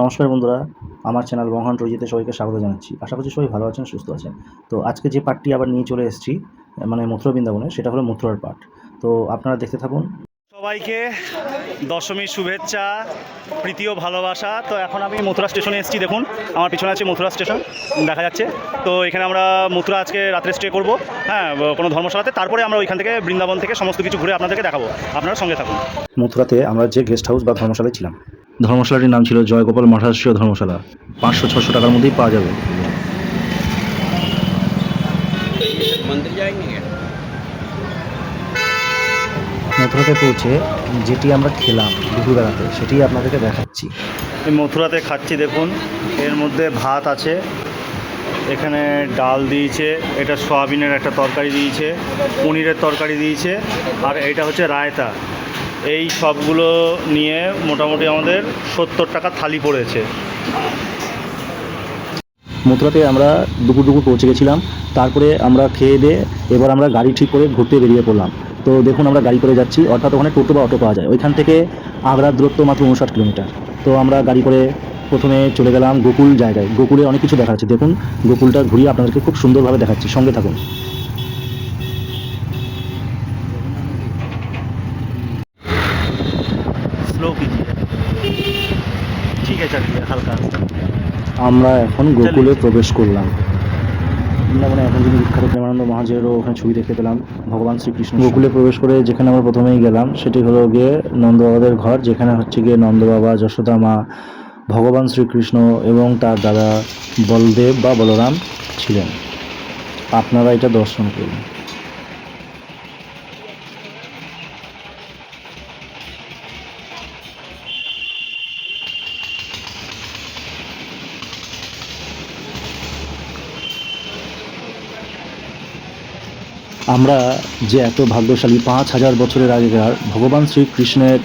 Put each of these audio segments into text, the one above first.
নমস্কার বন্ধুরা আমার চ্যানেল বঙ্গান রজিতে সবাইকে স্বাগত জানাচ্ছি। আশা করছি সবাই ভালো আছেন সুস্থ আছেন। তো আজকে যে পার্টটি আবার নিয়ে চলে এসেছি মানে মথুরা বৃন্দাবনে সেটা হলো মথুরার পার্ট তো আপনারা দেখতে থাকুন। সবাইকে দশমীর শুভেচ্ছা প্রীতি ও ভালোবাসা। তো এখন আমি মথুরা স্টেশনে এসেছি দেখুন আমার পিছনে আছে মথুরা স্টেশন দেখা যাচ্ছে। তো এখানে আমরা মথুরা আজকে রাত্রে স্টে করব হ্যাঁ কোনো ধর্মশালাতে। তারপরে আমরা ওইখান থেকে বৃন্দাবন থেকে সমস্ত কিছু ঘুরে আপনাদেরকে দেখাবো। আপনারা সঙ্গে থাকুন। মথুরাতে আমরা যে গেস্ট হাউস বা ধর্মশালায় ছিলাম ধর্মশালাটির নাম ছিল জয়গোপাল মঠাশ্রীয় ধর্মশালা। পাঁচশো ছশো টাকার মধ্যেই পাওয়া যাবে। মথুরাতে পৌঁছে যেটি আমরা খেলাম দুপুরবেলাতে সেটি আপনাদেরকে দেখাচ্ছি। মথুরাতে খাচ্ছি দেখুন এর মধ্যে ভাত আছে এখানে ডাল দিয়েছে এটা সয়াবিনের একটা তরকারি দিয়েছে পনিরের তরকারি দিয়েছে আর এটা হচ্ছে রায়তা। এই সবগুলো নিয়ে মোটামুটি আমাদের সত্তর টাকা থালি পড়েছে। মথুরাতে আমরা দুপুর দুপুর পৌঁছে গেছিলাম, তারপরে আমরা খেয়ে দিয়ে এবার আমরা গাড়ি ঠিক করে ঘুরতে বেরিয়ে পড়লাম। তো দেখুন আমরা গাড়ি করে যাচ্ছি, অর্থাৎ ওখানে টোটো বা অটো পাওয়া যায়। ওইখান থেকে আগ্রার দূরত্ব মাত্র উনষাট কিলোমিটার। তো আমরা গাড়ি করে প্রথমে চলে গেলাম গোকুল জায়গায়। গোকুলে অনেক কিছু দেখা যাচ্ছে দেখুন, গোকুলটা ঘুরিয়ে আপনাদেরকে খুব সুন্দরভাবে দেখাচ্ছি। সঙ্গে থাকুন। হালকা আমরা এখন গোকুলে প্রবেশ করলাম। বৃন্দাবনে এখন যিনি বিখ্যাত প্রেমানন্দ মহাজেরও ওখানে ছবি দেখতে পেলাম ভগবান শ্রীকৃষ্ণ গোকুলে প্রবেশ করে যেখানে আমরা প্রথমেই গেলাম সেটি হলো গিয়ে নন্দবাবাদের ঘর যেখানে হচ্ছে গিয়ে নন্দবাবা যশোদা মা ভগবান শ্রীকৃষ্ণ এবং তার দাদা বলদেব বা বলরাম ছিলেন। আপনারা এটা দর্শন করুন। আমরা যে এত ভাগ্যশালী পাঁচ হাজার বছরের আগেকার ভগবান শ্রীকৃষ্ণের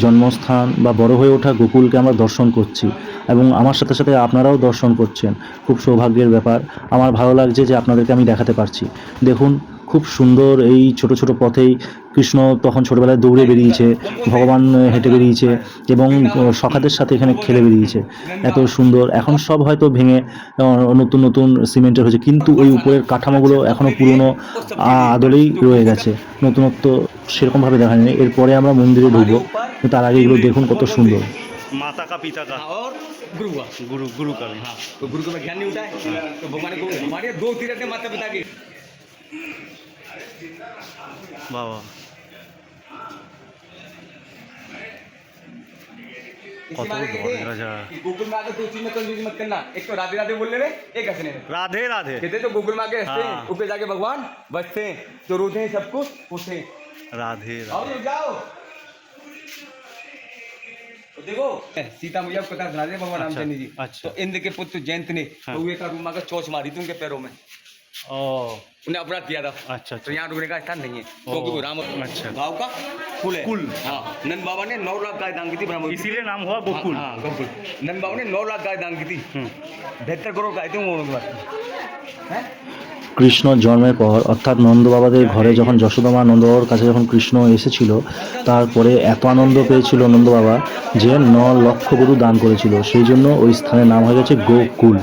জন্মস্থান বা বড় হয়ে ওঠা গোকুলকে আমরা দর্শন করছি এবং আমার সাথে সাথে আপনারাও দর্শন করছেন। খুব সৌভাগ্যের ব্যাপার। আমার ভালো লাগছে যে আপনাদেরকে আমি দেখাতে পারছি। দেখুন খুব সুন্দর এই ছোট ছোট পথেই কৃষ্ণ তখন ছোটবেলায় দৌড়ে বেরিয়েছে ভগবান হেঁটে বেরিয়েছে এবং সখাদের সাথে এখানে খেলে বেরিয়েছে এত সুন্দর এখন সব হয়তো ভেঙে আহ, নতুন নতুন সিমেন্টের হয়েছে কিন্তু ওই উপরের কাঠামোগুলো এখনও পুরনো আ- আদলেই রয়ে গেছে নতুনত্ব সেরকমভাবে দেখা যায়নি এরপরে আমরা মন্দিরে ঢুকবো কিন্তু তার আগে এগুলো দেখুন কত সুন্দর माता का पिता का और गुरु हुआ गुरु गुरु का भी हाँ तो गुरु को मैं ज्ञान नहीं उठाए तो भगवान को हमारे दो तीर्थ है माता पिता के वाह वाह। कि दो चीज़ में कंफ्यूज मत करना। एक तो राधे राधे बोल रहे एक हंसने में। राधे राधे। कहते तो गूगल में आके हँसते हैं हाँ। ऊपर जाके भगवान बचते हैं रोते हैं पूछते हैं। राधे राधे। जाओ। तो देखो सीता मैया को कथा सुना दे भगवान अच्छा, रामचंद्र जी। अच्छा। तो इंद्र के पुत्र जयंत ने। कौए का रूम आकर चोच मारी थी उनके पैरों में। ओ। उन्हें अपराध किया था अच्छा तो अच्छा यहाँ रुकने का स्थान नहीं है ओ, क्योंकि वो राम अच्छा। गाँव का कुल है कुल। हाँ नंद बाबा ने नौ लाख गाय दान की थी ब्रह्म इसीलिए नाम हुआ गोकुल हाँ हाँ, गोकुल नंद बाबा ने नौ लाख गाय दान की थी हम्म, बेहतर करोड़ गाय थी वो उनके पास हैं? কৃষ্ণ জন্মের পর অর্থাৎ নন্দ বাবাদের ঘরে যখন যশোদামা নন্দ বাবার কাছে যখন কৃষ্ণ এসেছিল তারপরে এত আনন্দ পেয়েছিল নন্দ বাবা যে ন লক্ষ গরু দান করেছিল সেই জন্য ওই স্থানের নাম হয়ে গেছে গোকুল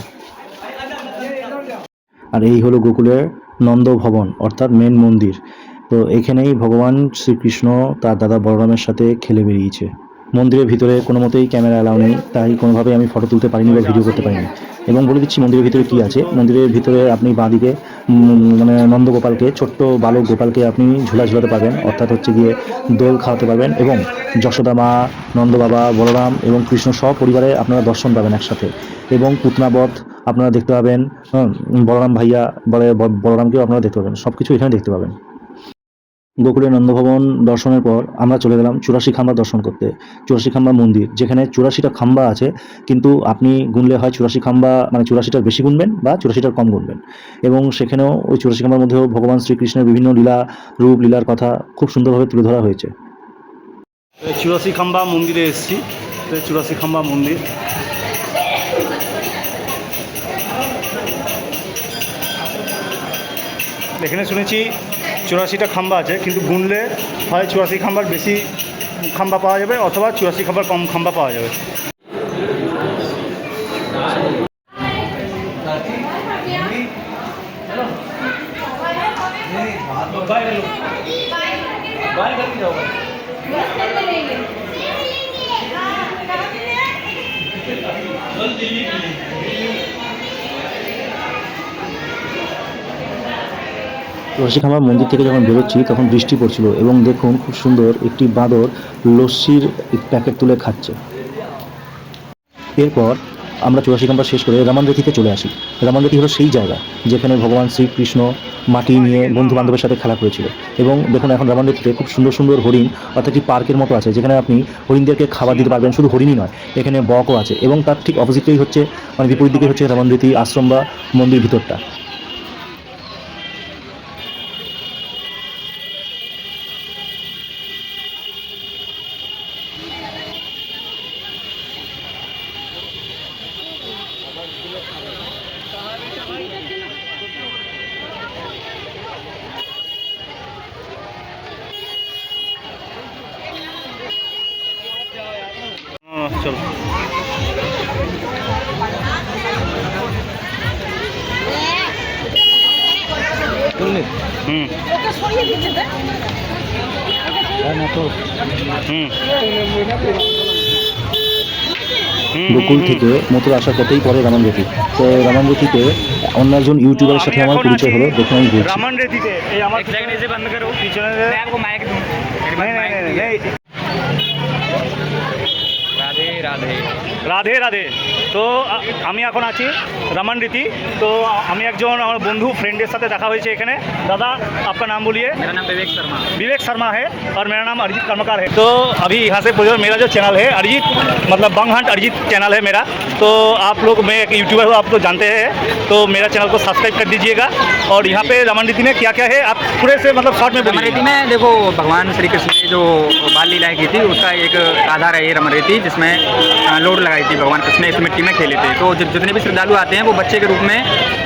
আর এই হলো গোকুলের নন্দ ভবন অর্থাৎ মেন মন্দির। তো এখানেই ভগবান শ্রীকৃষ্ণ তার দাদা বলরামের সাথে খেলে বেরিয়েছে মন্দিরের ভিতরে কোনো মতেই ক্যামেরা অ্যালাউ নেই, তাই কোনোভাবেই আমি ফটো তুলতে পারিনি বা ভিডিও করতে পারিনি। এবং বলে দিচ্ছি, মন্দিরের ভিতরে কি আছে? মন্দিরের ভিতরে আপনি বাঁদিকে মানে নন্দগোপালকে, ছোট্ট বালক গোপালকে আপনি ঝুলা ঝুলাতে পারবেন। অর্থাৎ হচ্ছে গিয়ে দোল খাওয়াতে পারবেন এবং যশোদা মা নন্দ বাবা বলরাম এবং কৃষ্ণ সব পরিবারে আপনারা দর্শন পাবেন একসাথে। এবং পুতনাবধ আপনারা দেখতে পাবেন হ্যাঁ, বলরাম ভাইয়া বলে বলরামকেও আপনারা দেখতে পাবেন সব কিছু এখানে দেখতে পাবেন। গোকুলের নন্দভবন দর্শনের পর আমরা চলে গেলাম চুরাশি খাম্বা দর্শন করতে। চুরাশি খাম্বা মন্দির যেখানে চুরাশিটা খাম্বা আছে কিন্তু আপনি গুনলে হয় চুরাশি খাম্বা মানে চুরাশিটার বেশি গুনবেন বা চুরাশিটার কম গুনবেন। এবং সেখানেও ওই চুরাশি খাম্বার মধ্যেও ভগবান শ্রীকৃষ্ণের বিভিন্ন লীলা রূপ লীলার কথা খুব সুন্দরভাবে তুলে ধরা হয়েছে। চুরাশি খাম্বা মন্দিরে এসেছি। চুরাশি খাম্বা মন্দির। এখানে শুনেছি চুরাশিটা খাম্বা আছে, কিন্তু গুনলে হয় চুরাশি খাম্বার বেশি খাম্বা পাওয়া যাবে অথবা চুরাশি খাম্বার কম খাম্বা পাওয়া যাবে। রসিকামা মন্দির থেকে যখন বেরোচ্ছি, তখন বৃষ্টি পড়ছিল এবং দেখুন খুব সুন্দর একটি বাঁদর লস্যির প্যাকেট তুলে খাচ্ছে। এরপর আমরা চুরাশি চৌরাশিকাম্বা শেষ করে রামানরেথিতে চলে আসি। রামানরেথি হলো সেই জায়গা যেখানে ভগবান শ্রীকৃষ্ণ মাটি নিয়ে বন্ধু বান্ধবের সাথে খেলা করেছিল। এবং দেখুন এখন রামানরেথিতে খুব সুন্দর সুন্দর হরিণ, অর্থাৎ একটি পার্কের মতো আছে, যেখানে আপনি হরিণদেরকে খাবার দিতে পারবেন, শুধু হরিণই নয়, এখানে বকও আছে এবং তার ঠিক অপোজিটেই হচ্ছে মানে বিপরীত দিকে হচ্ছে রামানরেথি আশ্রম বা মন্দির ভিতরটা। হুম। গোকুল থেকে মতুর আসার পথেই পরে রামান রেতি। তো রামান রেতিতে অন্য একজন ইউটিউবারের সাথে আমার পরিচয় হলো দেখুন আমি राधे राधे राधे तो हमें एन आमन रीति तो हमें एक जो बंधु বন্ধু ফ্রেন্ডের সাথে দেখা হয়েছে এখানে नाम बोलिए मेरा नाम विवेक शर्मा विवेक शर्मा है और मेरा नाम अरिजीत कर्मकार है तो अभी यहाँ से मेरा जो चैनल है अरिजीत मतलब बंग हंट अरिजीत चैनल है मेरा तो आप लोग मैं एक यूट्यूबर हूँ आप लोग जानते हैं तो मेरा चैनल को सब्सक्राइब कर दीजिएगा और यहाँ पे रमन रीति में क्या क्या है आप पूरे से मतलब शॉर्ट में रमन रीति में देखो भगवान श्री कृष्ण ने जो बाल लीलाएँ की थी उसका एक आधार है ये रमन रीति जिसमें लोड लगाई थी भगवान कृष्ण ने इस मिट्टी में खेले थे तो जि- जितने भी श्रद्धालु आते हैं वो बच्चे के रूप में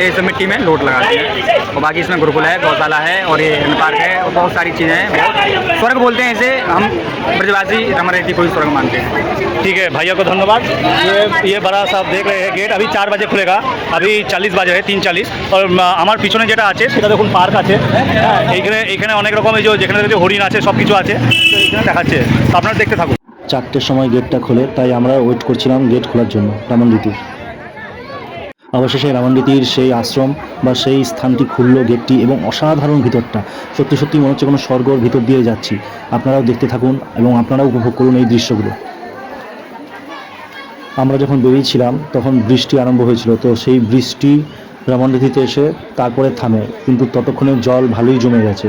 इस मिट्टी में लोड लगाते हैं और बाकी इसमें गुरुकुल है गौशाला है और ये हिरण पार्क है और बहुत सारी चीज़ें हैं बहुत स्वर्ग बोलते हैं इसे हम ब्रजवासी रमरेती को ही स्वर्ग मानते हैं ठीक है भैया को धन्यवाद ये ये बड़ा सा आप देख रहे हैं गेट अभी चार बजे खुलेगा अभी चालीस বাজে है তিন চালিশ আর আ, আমার পিছনে যেটা আছে সেটা দেখুন পার্ক আছে হ্যাঁ এইখানে এইখানে অনেক রকম এই যে যেখানে যে হরিণ আছে সব কিছু আছে তো এইখানে দেখাচ্ছে তো আপনারা দেখতে থাকুন চারটের সময় গেটটা খোলে, তাই আমরা ওয়েট করছিলাম গেট খোলার জন্য রামানরীতির অবশেষে রামানরীতির সেই আশ্রম বা সেই স্থানটি খুললো গেটটি এবং অসাধারণ ভিতরটা। সত্যি সত্যি মনে হচ্ছে কোনো স্বর্গর ভিতর দিয়ে যাচ্ছি। আপনারাও দেখতে থাকুন এবং আপনারাও উপভোগ করুন এই দৃশ্যগুলো। আমরা যখন বেরিয়েছিলাম, তখন বৃষ্টি আরম্ভ হয়েছিল, তো সেই বৃষ্টি রামানরীতিতে এসে তারপরে থামে, কিন্তু ততক্ষণে জল ভালোই জমে গেছে।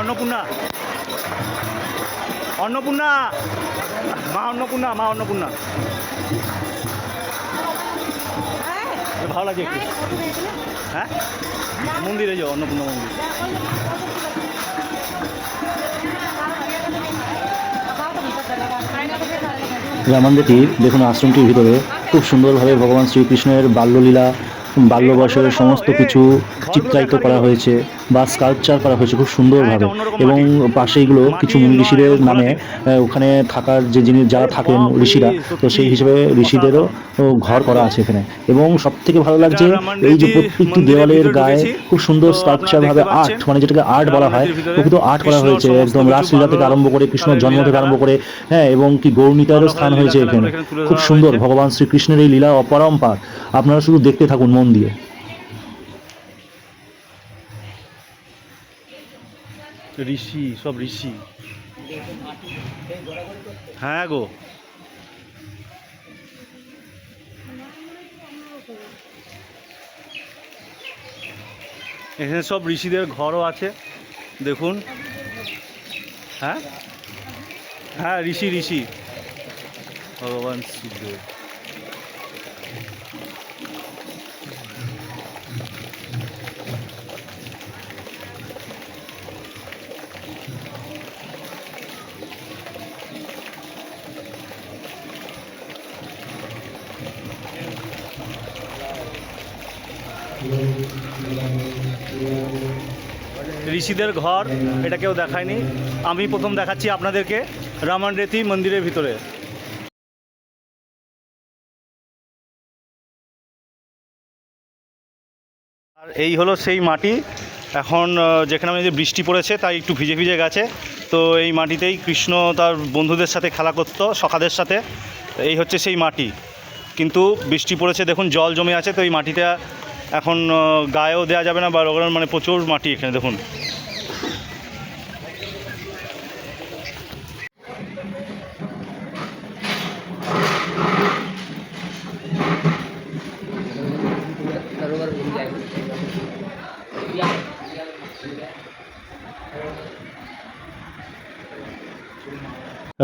অন্নপূর্ণা। অন্নপূর্ণা। মা অন্নপূর্ণা মা অন্নপূর্ণা। এ ভালো লাগে একটু। হ্যাঁ? মন্দিরে যাও, অন্নপূর্ণা মন্দির। রামানদেতির দেখুন আশ্রমটির ভিতরে খুব সুন্দরভাবে ভগবান শ্রীকৃষ্ণের বাল্যলীলা বাল্য বয়সের সমস্ত কিছু চিত্রায়িত করা হয়েছে। বা স্কাল্পচার করা হয়েছে খুব হ্যাঁ, সুন্দরভাবে এবং মাটি। পাশে এগুলো কিছু মুনি ঋষিদের নামে ওখানে থাকার যে জিনিস যারা থাকেন ঋষিরা তো সেই হিসেবে ঋষিদেরও ঘর করা আছে এখানে। এবং সব থেকে ভালো লাগছে এই যে প্রত্যেকটি দেওয়ালের গায়ে খুব সুন্দর তো স্কাল্পচার আপনারা ভাবে আর্ট মানে যেটাকে আর্ট বলা হয় প্রকৃত আর্ট করা হয়েছে একদম রাসলীলা থেকে আরম্ভ করে কৃষ্ণ জন্ম থেকে আরম্ভ করে হ্যাঁ এবং কি গৌরনীতারও স্থান হয়েছে এখানে। এখানে খুব সুন্দর ভগবান শ্রীকৃষ্ণের এই লীলা অপরম্পার। আপনারা শুধু দেখতে থাকুন মন দিয়ে ঋষি, সব ঋষি। হ্যাঁ গো। এখানে সব ঋষিদের ঘরও আছে, দেখুন। হ্যাঁ? হ্যাঁ ঋষি ঋষি। ভগবান শিবদেব ঋষিদের ঘর, এটা কেউ দেখায়নি। আমি প্রথম দেখাচ্ছি আপনাদেরকে রামান রেতি মন্দিরের ভিতরে। আর এই হলো সেই মাটি। এখন যেখানে আমাদের বৃষ্টি পড়েছে, তাই একটু ভিজে ভিজে গেছে। তো এই মাটিতেই কৃষ্ণ তার বন্ধুদের সাথে খেলা করতো, সখাদের সাথে। এই হচ্ছে সেই মাটি। কিন্তু বৃষ্টি পড়েছে, দেখুন, জল জমে আছে, তো এই মাটিটা এখন গায়েও দেওয়া যাবে না, বা মানে প্রচুর মাটি এখানে, দেখুন।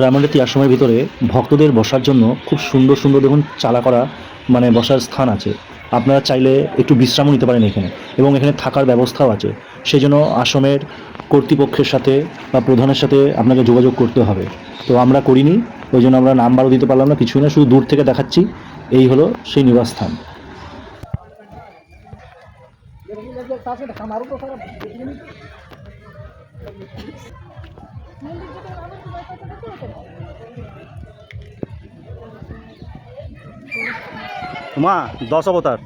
রামায়ণের আশ্রমের ভিতরে ভক্তদের বসার জন্য খুব সুন্দর সুন্দর দেখুন চালা করা মানে বসার স্থান আছে। আপনারা চাইলে একটু বিশ্রামও নিতে পারেন এখানে এবং এখানে থাকার ব্যবস্থাও আছে। সেই জন্য আশ্রমের কর্তৃপক্ষের সাথে বা প্রধানের সাথে আপনাকে যোগাযোগ করতে হবে। তো আমরা করিনি, ওই জন্য আমরা নাম্বারও দিতে পারলাম না, কিছুই না, শুধু দূর থেকে দেখাচ্ছি। এই হলো সেই নিবাসস্থান। মা দশ অবতার।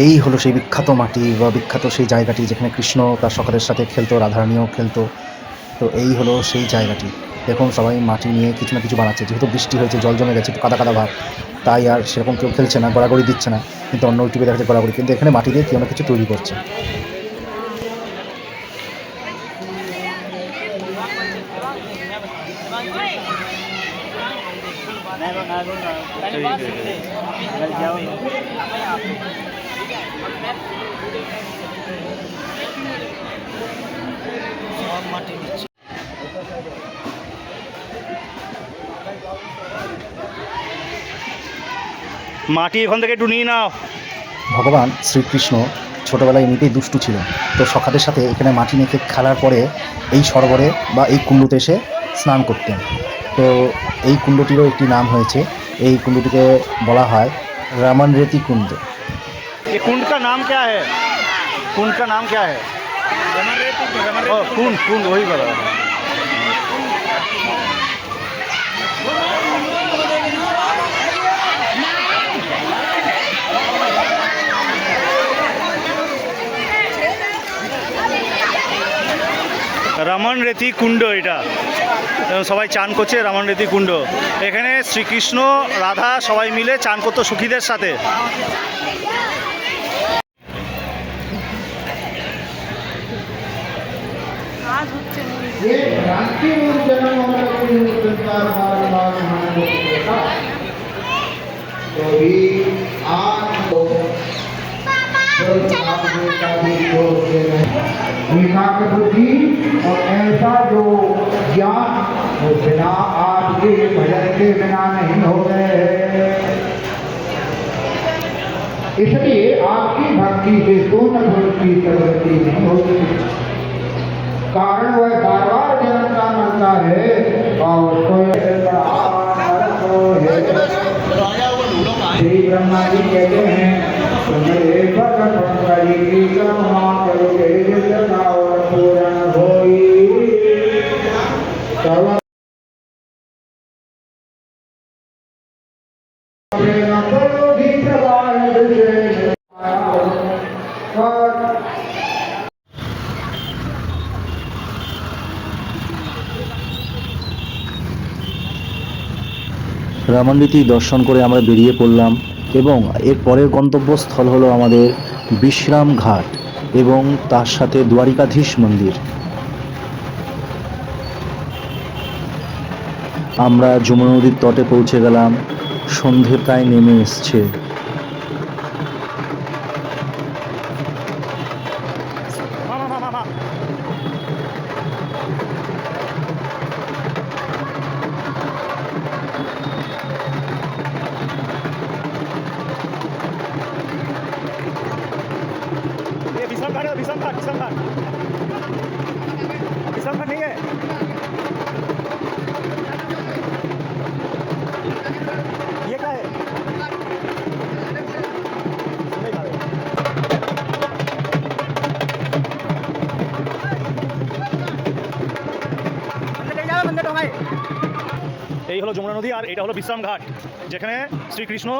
এই হলো সেই বিখ্যাত মাটি বা বিখ্যাত সেই জায়গাটি যেখানে কৃষ্ণ তার সকালের সাথে খেলতো রাধারানীও খেলতো তো এই হলো সেই জায়গাটি দেখুন সবাই মাটি নিয়ে কিছু না কিছু বানাচ্ছে যেহেতু বৃষ্টি হয়েছে জল জমে গেছে কাদা কাদা ভাব তাই আর সেরকম কেউ খেলছে না গড়াগড়ি দিচ্ছে না কিন্তু অন্য ইউটিউবে দেখা যাচ্ছে গড়াগড়ি কিন্তু এখানে মাটি দিয়ে কেউ না কিছু তৈরি করছে মাটি এখান থেকে একটু নিয়ে নাও। ভগবান শ্রীকৃষ্ণ ছোটোবেলায় এমনিতেই দুষ্টু ছিল তো সখাদের সাথে এখানে মাটি মেখে খেলার পরে এই সরোবরে বা এই কুণ্ডুতে এসে স্নান করতেন। তো এই কুণ্ডটিরও একটি নাম হয়েছে। এই কুণ্ডটিকে বলা হয় রামান রেতি কুণ্ড। ये कुंड का नाम क्या है कुंड का नाम क्या है ओ, कुंड कुंड वही बता रहा हूँ। রামন রেতি কুণ্ড এটা এবং সবাই চান করছে রামন রেতি কুণ্ড এখানে শ্রীকৃষ্ণ রাধা সবাই মিলে চান করতো সুখীদের সাথে तो भी तो एकाग्र बुद्धि और ऐसा जो ज्ञान वो बिना आपके भजन के बिना नहीं हो गए इसलिए आपकी भक्ति से पूर्ण पुरुष की प्रगति नहीं होती। कारण वह बार बार जन्म का मरता है और श्री ब्रह्मा जी कहते हैं রামান্বিতি দর্শন করে আমরা বেরিয়ে পড়লাম এবং এর পরের গন্তব্যস্থল হলো আমাদের বিশ্রাম ঘাট এবং তার সাথে দ্বারিকাধীশ মন্দির। আমরা যমুনা নদীর তটে পৌঁছে গেলাম। সন্ধে প্রায় নেমে এসছে। এই হলো যমুনা নদী আর এটা হলো বিশ্রাম ঘাট, যেখানে শ্রীকৃষ্ণ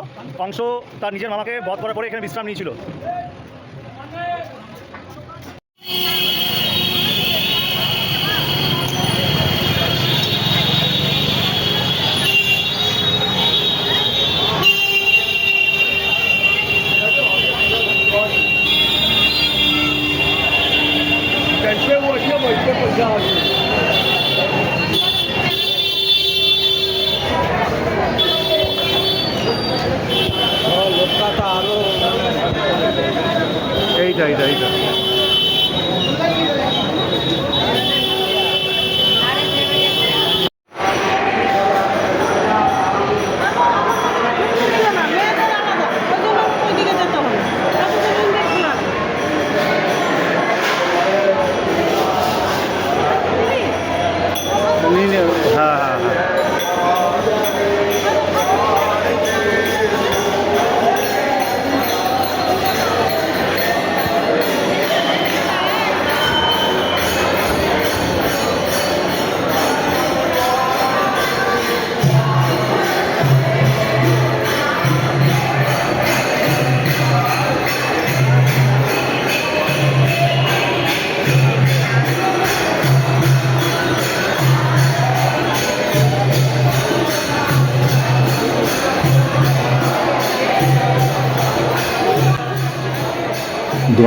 অংশ তার নিজের মামাকে বধ করার পরে এখানে বিশ্রাম নিয়েছিল। ਚਾਹੀਦਾ ਹੈਗਾ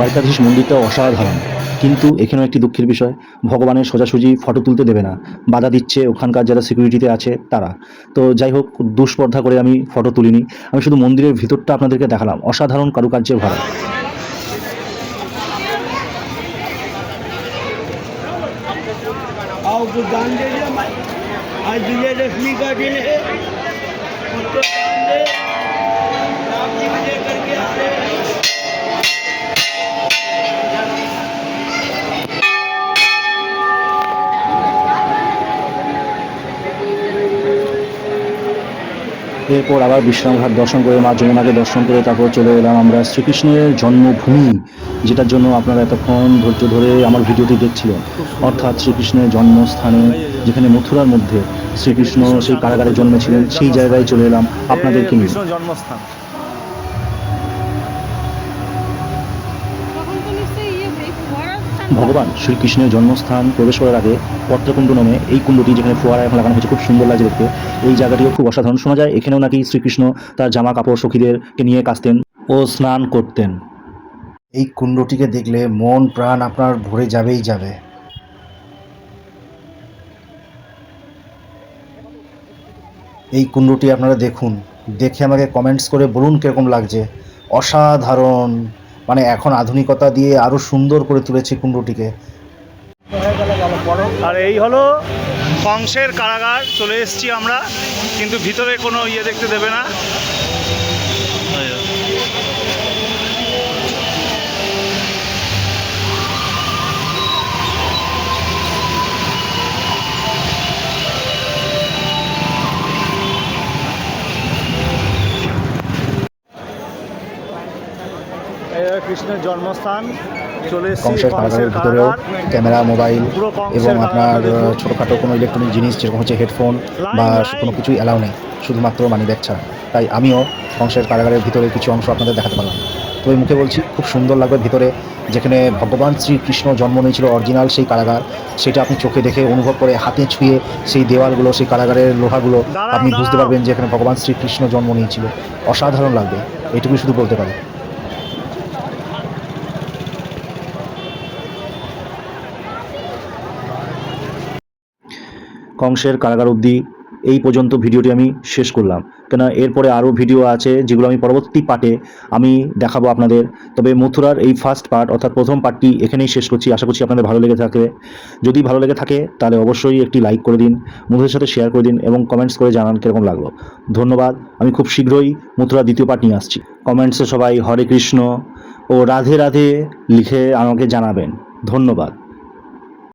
দ্বারকাধীশ মন্দিরটা অসাধারণ। কিন্তু এখানেও একটি দুঃখের বিষয়, ভগবানের সোজাসুজি ফটো তুলতে দেবে না। বাধা দিচ্ছে ওখানকার যারা সিকিউরিটিতে আছে, তারা। তো যাই হোক দুষ্পর্ধা করে আমি ফটো তুলিনি। আমি শুধু মন্দিরের ভিতরটা আপনাদেরকে দেখালাম। অসাধারণ কারুকার্যে ভরা। এরপর আবার বিশ্রামঘাট দর্শন করে মা যমুনাকে দর্শন করে তারপর চলে এলাম আমরা শ্রীকৃষ্ণের জন্মভূমি, যেটার জন্য আপনারা এতক্ষণ ধৈর্য ধরে আমার ভিডিওটি দেখছিলেন। অর্থাৎ শ্রীকৃষ্ণের জন্মস্থানে, যেখানে মথুরার মধ্যে শ্রীকৃষ্ণ সেই কারাগারে জন্মেছিলেন, সেই জায়গায় চলে এলাম আপনাদেরকে নিয়ে। জন্মস্থান তখন তো নিশ্চয়ই ইয়ে এই ফোয়ারার স্থান ভগবান শ্রীকৃষ্ণের জন্মস্থান প্রবেশ করার আগে পত্রকুণ্ড নামে এই কুণ্ডটি যেখানে ফোয়ারা এখন লাগানো হয়েছে, খুব সুন্দর লাগছে দেখতে। এই জায়গাটিও খুব অসাধারণ। শোনা যায়, এখানেও নাকি শ্রীকৃষ্ণ তার জামা কাপড় সখীদেরকে নিয়ে কাচতেন ও স্নান করতেন। এই কুণ্ডটিকে দেখলে মন, প্রাণ আপনার ভরে যাবেই যাবে। এই কুণ্ডটি আপনারা দেখুন। দেখে আমাকে কমেন্টস করে বলুন কীরকম লাগছে। অসাধারণ। মানে এখন আধুনিকতা দিয়ে আরও সুন্দর করে তুলেছে কুণ্ডটিকে। আর এই হলো কংসের কারাগার, চলে এসছি আমরা, কিন্তু ভিতরে কোনো ইয়ে দেখতে দেবে না। কৃষ্ণের জন্মস্থান কংসের কারাগারের ভিতরেও ক্যামেরা মোবাইল এবং আপনার ছোটোখাটো কোনো ইলেকট্রনিক জিনিস যেরকম হচ্ছে হেডফোন বা কোনো কিছুই অ্যালাউ নেই শুধুমাত্র মানি ব্যাগ ছাড়া। তাই আমিও কংসের কারাগারের ভিতরে কিছু অংশ আপনাদের দেখাতে পারলাম। তো তবে মুখে বলছি খুব সুন্দর লাগবে ভিতরে যেখানে ভগবান শ্রীকৃষ্ণ জন্ম নিয়েছিল অরিজিনাল সেই কারাগার। সেটা আপনি চোখে দেখে অনুভব করে হাতে ছুঁয়ে সেই দেওয়ালগুলো সেই কারাগারের লোহাগুলো আপনি বুঝতে পারবেন যে এখানে ভগবান শ্রীকৃষ্ণ জন্ম নিয়েছিল। অসাধারণ লাগবে এটুকুই শুধু বলতে পারি। কংসের কারাগার অবধি এই পর্যন্ত ভিডিওটি আমি শেষ করলাম। কেন এরপরে আরও ভিডিও আছে যেগুলো আমি পরবর্তী পার্টে আমি দেখাবো আপনাদের। তবে মথুরার এই ফার্স্ট পার্ট অর্থাৎ প্রথম পার্টটি এখানেই শেষ করছি। আশা করছি আপনাদের ভালো লেগে থাকবে। যদি ভালো লেগে থাকে, তাহলে অবশ্যই একটি লাইক করে দিন, বন্ধুদের সাথে শেয়ার করে দিন এবং কমেন্টস করে জানান কীরকম লাগল। ধন্যবাদ। আমি খুব শীঘ্রই মথুরা দ্বিতীয় পার্ট নিয়ে আসছি। কমেন্টসে সবাই হরে কৃষ্ণ ও রাধে রাধে লিখে আমাকে জানাবেন। ধন্যবাদ।